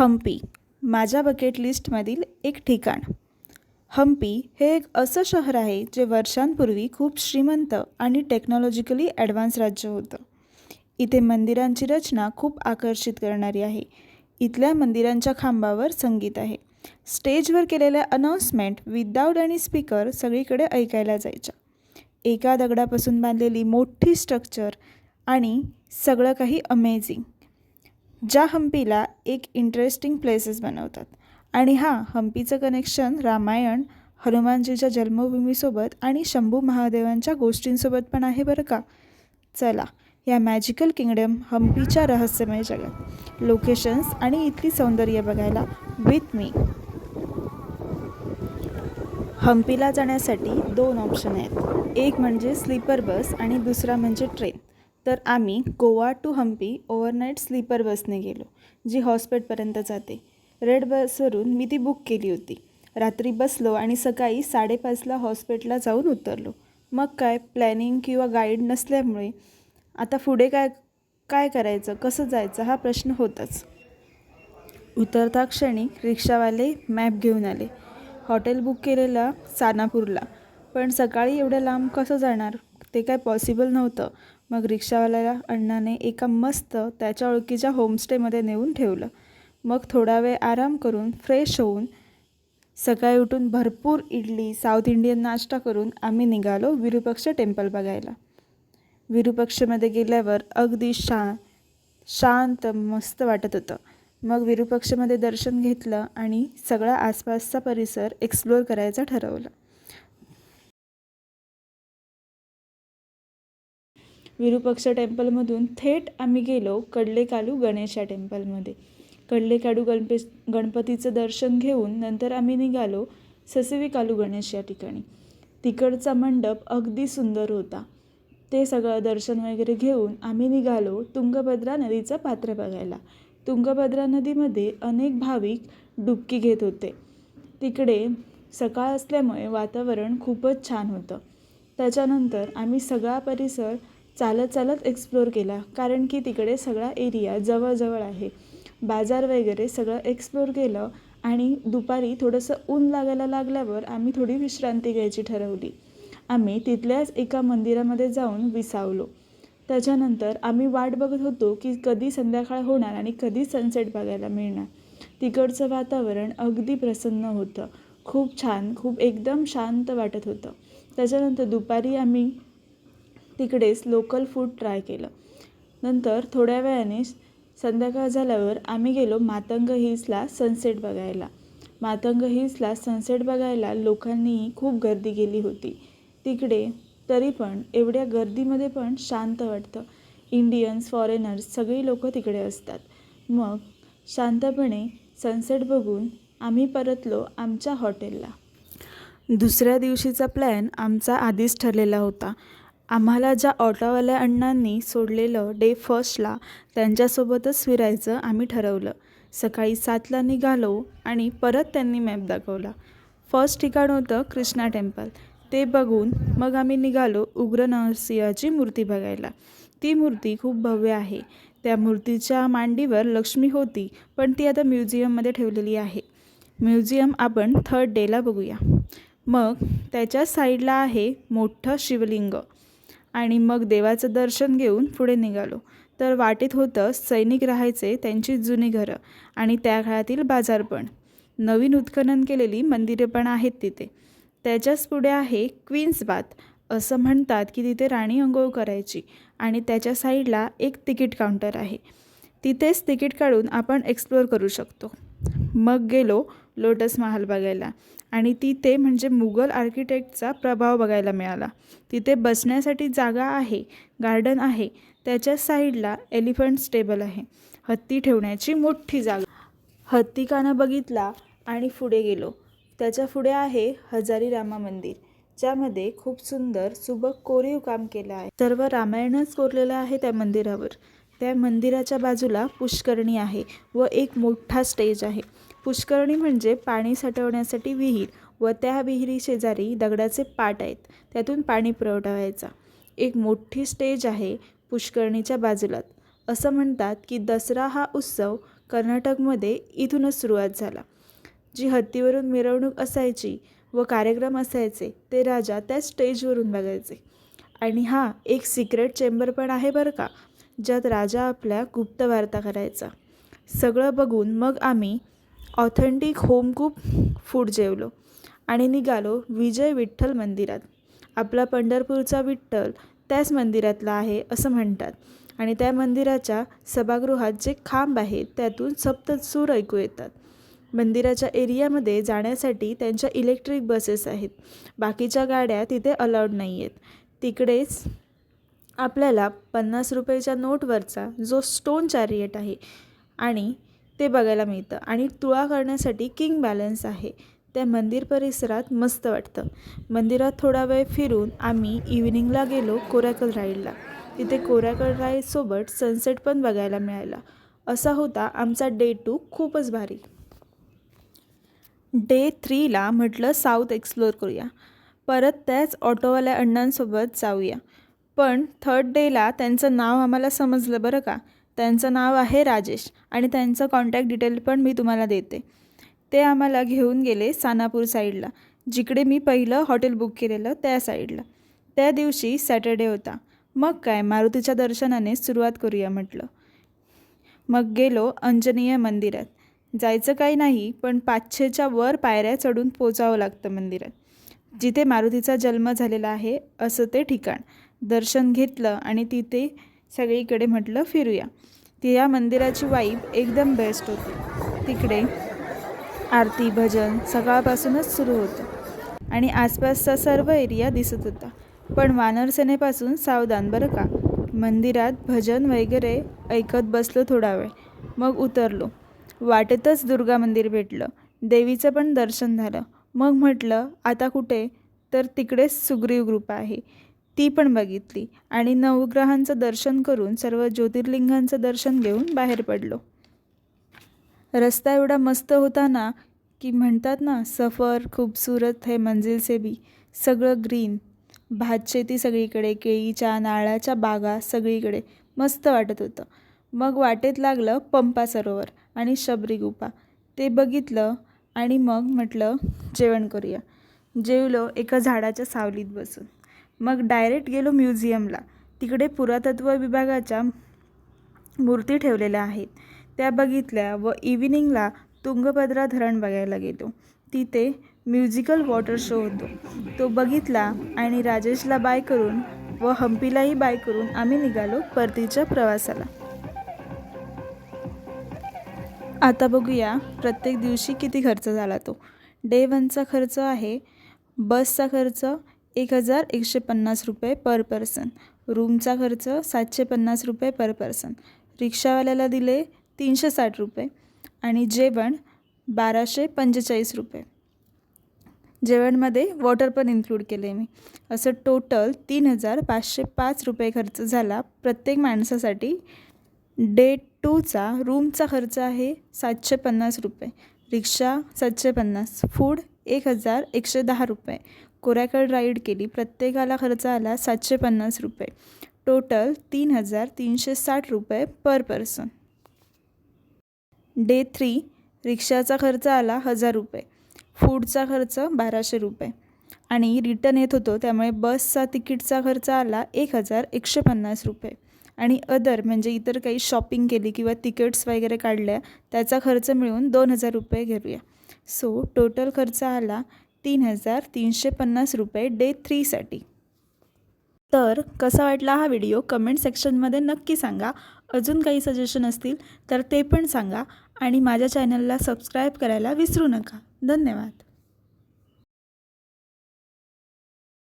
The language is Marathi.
हम्पी माझ्या बकेट लिस्टमधील एक ठिकाण. हम्पी हे एक असं शहर आहे जे वर्षांपूर्वी खूप श्रीमंत आणि टेक्नॉलॉजिकली ॲडव्हान्स राज्य होतं. इथे मंदिरांची रचना खूप आकर्षित करणारी आहे. इथल्या मंदिरांच्या खांबावर संगीत आहे. स्टेजवर केलेल्या अनाऊन्समेंट विदाऊट आणि स्पीकर सगळीकडे ऐकायला जायच्या. एका दगडापासून बांधलेली मोठी स्ट्रक्चर आणि सगळं काही अमेझिंग ज्या हम्पीला एक इंटरेस्टिंग प्लेसेस बनवतात. आणि हां हम्पीचं कनेक्शन रामायण हनुमानजीच्या जन्मभूमीसोबत आणि शंभू महादेवांच्या गोष्टींसोबत पण आहे बरं का? चला या मॅजिकल किंगडम हम्पीच्या रहस्यमय जगात. लोकेशन्स आणि इथली सौंदर्य बघायला विथ मी हम्पीला जाण्यासाठी दोन ऑप्शन आहेत. एक म्हणजे स्लीपर बस आणि दुसरा म्हणजे ट्रेन तर आम्ही Goa to Hampi overnight sleeper बसने गेलो जी हॉस्पेटपर्यंत जाते. रेड बसवरून मी ती बुक केली होती. रात्री बसलो आणि सकाळी साडेपाचला हॉस्पिटलला जाऊन उतरलो. मग काय? प्लॅनिंग किंवा गाईड नसल्यामुळे आता पुढे काय काय करायचं? कसं जायचं? हा प्रश्न होताच. उतरता क्षणी रिक्षावाले मॅप घेऊन आले. हॉटेल बुक केलेला सानापूरला. पण सकाळी एवढ्या लांब कसं जाणार? ते काय पॉसिबल नव्हतं. मग रिक्षावाल्याला अण्णाने एका मस्त त्याच्या ओळखीच्या होमस्टेमध्ये नेऊन ठेवलं. मग थोडा वेळ आराम करून फ्रेश होऊन सकाळी उठून भरपूर इडली साऊथ इंडियन नाश्ता करून आम्ही निघालो विरूपक्ष टेम्पल बघायला. विरूपक्षमध्ये गेल्यावर अगदी शा शांत मस्त वाटत होतं. मग विरूपक्षमध्ये दर्शन घेतलं आणि सगळा आसपासचा परिसर एक्सप्लोअर करायचा ठरवलं. विरूपक्ष टेम्पलमधून थेट आम्ही गेलो कडलेकालू गणेशा टेम्पलमध्ये. कडलेकाडू गणपे गणपतीचं दर्शन घेऊन नंतर आम्ही निघालो ससिविकालू गणेश या ठिकाणी. तिकडचा मंडप अगदी सुंदर होता. ते सगळं दर्शन वगैरे घेऊन आम्ही निघालो तुंगभद्रा नदीचं पात्र बघायला. तुंगभद्रा नदीमध्ये अनेक भाविक डुबकी घेत होते. तिकडे सकाळ असल्यामुळे वातावरण खूपच छान होतं. त्याच्यानंतर आम्ही सगळा परिसर चालत चालत एक्सप्लोर केला. कारण की तिकडे सगळा एरिया जवळजवळ आहे. बाजार वगैरे सगळं एक्सप्लोर केलं आणि दुपारी थोडंसं ऊन लागायला लागल्यावर आम्ही थोडी विश्रांती घ्यायची ठरवली. आम्ही तिथल्याच एका मंदिरामध्ये जाऊन विसावलो. त्याच्यानंतर आम्ही वाट बघत होतो की कधी संध्याकाळ होणार आणि कधी सनसेट बघायला मिळणार. तिकडचं वातावरण अगदी प्रसन्न होतं. खूप छान खूप एकदम शांत वाटत होतं. त्याच्यानंतर दुपारी आम्ही तिकडेच लोकल फूड ट्राय केलं. नंतर थोड्या वेळाने संध्याकाळ झाल्यावर आम्ही गेलो मातंग हिल्सला सनसेट बघायला. मातंग हिल्सला सनसेट बघायला लोकांनी खूप गर्दी केली होती. तिकडे तरी पण एवढ्या गर्दीमध्ये पण शांत वाटतं. इंडियन्स फॉरेनर्स सगळी लोक तिकडे असतात. मग शांतपणे सनसेट बघून आम्ही परतलो आमच्या हॉटेलला दुसऱ्या दिवशीचा प्लॅन आमचा आधीच ठरलेला होता. आम्हाला ज्या ऑटोवाल्या अण्णांनी सोडलेलं डे फर्स्टला त्यांच्यासोबतच फिरायचं आम्ही ठरवलं. सकाळी सातला निघालो आणि परत त्यांनी मॅप दाखवला. फर्स्ट ठिकाण होतं कृष्णा टेम्पल. ते बघून मग आम्ही निघालो उग्र नरसिंहाची मूर्ती बघायला. ती मूर्ती खूप भव्य आहे. त्या मूर्तीच्या मांडीवर लक्ष्मी होती पण ती आता म्युझियममध्ये ठेवलेली आहे. म्युझियम आपण थर्ड डेला बघूया. मग त्याच्या साईडला आहे मोठं शिवलिंग. आणि मग देवाचं दर्शन घेऊन पुढे निघालो. तर वाटेत होतं सैनिक राहायचे त्यांची जुनी घरं आणि त्या काळातील बाजार पण. नवीन उत्खनन केलेली मंदिरे पण आहेत तिथे. त्याच्याच पुढे आहे क्वीन्स बाथ असं म्हणतात की तिथे राणी अंघोळ करायची आणि त्याच्या साईडला एक तिकीट काउंटर आहे. तिथेच तिकीट काढून आपण एक्सप्लोअर करू शकतो. मग गेलो लोटस महाल बघायला. आणि तिथे म्हणजे मुघल आर्किटेक्टचा प्रभाव बघायला मिळाला. तिथे बसण्यासाठी जागा आहे गार्डन आहे त्याच्या साईडला एलिफंट स्टेबल आहे. हत्ती ठेवण्याची मोठी जागा. हत्तीखाना बघितला आणि पुढे गेलो. त्याच्या पुढे आहे हजारी रामा मंदिर ज्यामध्ये खूप सुंदर सुबक कोरीव काम केलं आहे. सर्व रामायणच कोरलेलं आहे त्या मंदिरावर. त्या मंदिराच्या बाजूला पुष्करणी आहे व एक मोठा स्टेज आहे. पुष्करणी म्हणजे पाणी साठवण्यासाठी विहीर व त्या विहिरी शेजारी दगडाचे पाट आहेत. त्यातून पाणी पुरवठा व्हायचा एक मोठी स्टेज आहे पुष्करणीच्या बाजूलाच. असं म्हणतात की दसरा हा उत्सव कर्नाटकमध्ये इथूनच सुरुवात झाला. जी हत्तीवरून मिरवणूक असायची व कार्यक्रम असायचे ते राजा त्या स्टेजवरून बघायचे. आणि हा एक सिक्रेट चेंबर पण आहे बरं का ज्यात राजा आपल्या गुप्त वार्ता करायचा. सगळं बघून मग आम्ही ऑथेंटिक होम कुक फूड जेवलो आणि निघालो विजय विठ्ठल मंदिरात. आपला पंढरपूरचा विठ्ठल त्याच मंदिरातला आहे असं म्हणतात आणि त्या मंदिराच्या सभागृहात जे खांब आहेत त्यातून सप्तसूर ऐकू येतात. मंदिराच्या एरियामध्ये जाण्यासाठी त्यांच्या इलेक्ट्रिक बसेस आहेत. बाकीच्या गाड्या तिथे अलाउड नाही आहेत तिकडेच आपल्याला पन्नास रुपयाच्या नोटवरचा जो स्टोन चॅरिएट आहे आणि ते बघायला मिळतं. आणि तुळा करण्यासाठी किंग बॅलन्स आहे. त्या मंदिर परिसरात मस्त वाटतं. मंदिरात थोडा वेळ फिरून आम्ही इव्हिनिंगला गेलो कोराकल राईडला. तिथे कोराकल राईडसोबत सनसेट पण बघायला मिळाला असा होता आमचा डे टू खूपच भारी. डे थ्रीला म्हटलं साऊथ एक्सप्लोअर करूया. परत त्याच ऑटोवाल्या अण्णांसोबत जाऊया. पण थर्ड डेला त्यांचं नाव आम्हाला समजलं बरं का? त्यांचं नाव आहे राजेश आणि त्यांचं कॉन्टॅक्ट डिटेल पण मी तुम्हाला देते. ते आम्हाला घेऊन गेले सानापूर साईडला जिकडे मी पहिलं हॉटेल बुक केलेलं त्या साईडला त्या दिवशी सॅटर्डे होता. मग काय मारुतीच्या दर्शनाने सुरुवात करूया म्हटलं. मग गेलो अंजनीय मंदिरात. जायचं काही नाही पण पाचशेच्या वर पायऱ्या चढून पोचावं लागतं मंदिरात. जिथे मारुतीचा जन्म झालेला आहे असं ते ठिकाण. दर्शन घेतलं आणि तिथे सगळीकडे म्हटलं फिरूया. ती या मंदिराची वाईब एकदम बेस्ट होती. तिकडे आरती भजन सकाळपासूनच सुरू होतं. आणि आसपासचा सर्व एरिया दिसत होता. पण वानरसेनेपासून सावधान बरं का? मंदिरात भजन वगैरे ऐकत बसलो थोडा वेळ. मग उतरलो. वाटेतच दुर्गा मंदिर भेटलं. देवीचं पण दर्शन झालं. मग म्हटलं आता कुठे? तर तिकडेच सुग्रीव ग्रुप आहे. ती पण बघितली आणि नवग्रहांचं दर्शन करून सर्व ज्योतिर्लिंगांचं दर्शन घेऊन बाहेर पडलो. रस्ता एवढा मस्त होता ना की म्हणतात ना सफर खूबसूरत है मंजिल से भी. सगळं ग्रीन. भातशेती सगळीकडे केळीच्या नाळाच्या बागा सगळीकडे. मस्त वाटत होतं. मग वाटेत लागलं पंपा सरोवर आणि शबरी गुफा. ते बघितलं आणि मग म्हटलं जेवण करूया. जेवलो एका झाडाच्या सावलीत बसून. मग डायरेक्ट गेलो म्युझियमला. तिकडे पुरातत्व विभागाच्या मूर्ती ठेवलेल्या आहेत. त्या बघितल्या व इव्हिनिंगला तुंगभद्रा धरण बघायला गेलो. तिथे म्युझिकल वॉटर शो होतो. तो बघितला आणि राजेशला बाय करून व हम्पीलाही बाय करून आम्ही निघालो परतीच्या प्रवासाला. आता बघूया प्रत्येक दिवशी किती खर्च झाला तो. डे वनचा खर्च आहे बसचा खर्च एक हजार एकशे पन्नास रुपये पर पर्सन रूमचा खर्च सातशे पन्नास रुपये पर पर्सन रिक्षावाल्याला दिले तीनशे साठ रुपये. आणि जेवण बाराशे पंचेचाळीस रुपये. जेवणमध्ये वॉटर पण इन्क्लूड केले मी. असं टोटल तीन हजार पाचशे पाच रुपये खर्च झाला प्रत्येक माणसासाठी. डे टूचा रूमचा खर्च आहे सातशे पन्नास रुपये. रिक्षा सातशे पन्नास. फूड एक हजार एकशे दहा रुपये. कोऱ्याकड राईड केली प्रत्येकाला खर्च आला सातशे पन्नास रुपये. टोटल तीन हजार तीनशे साठ रुपये पर पर्सन. डे थ्री रिक्षाचा खर्च आला हजार रुपये. फूडचा खर्च बाराशे रुपये. आणि रिटर्न येत होतो त्यामुळे बसचा तिकीटचा खर्च आला एक हजार एकशे पन्नास रुपये. आणि अदर म्हणजे इतर काही शॉपिंग केली किंवा तिकीट्स वगैरे काढल्या त्याचा खर्च मिळून दोन हजार रुपये घेऊया. सो टोटल खर्च आला तीन हजार तीनशे पन्नास रुपये डे थ्रीसाठी. तर कसा वाटला हा व्हिडिओ? कमेंट सेक्शनमध्ये नक्की सांगा. अजून काही सजेशन असतील तर ते पण सांगा. आणि माझ्या चॅनलला सबस्क्राईब करायला विसरू नका. धन्यवाद.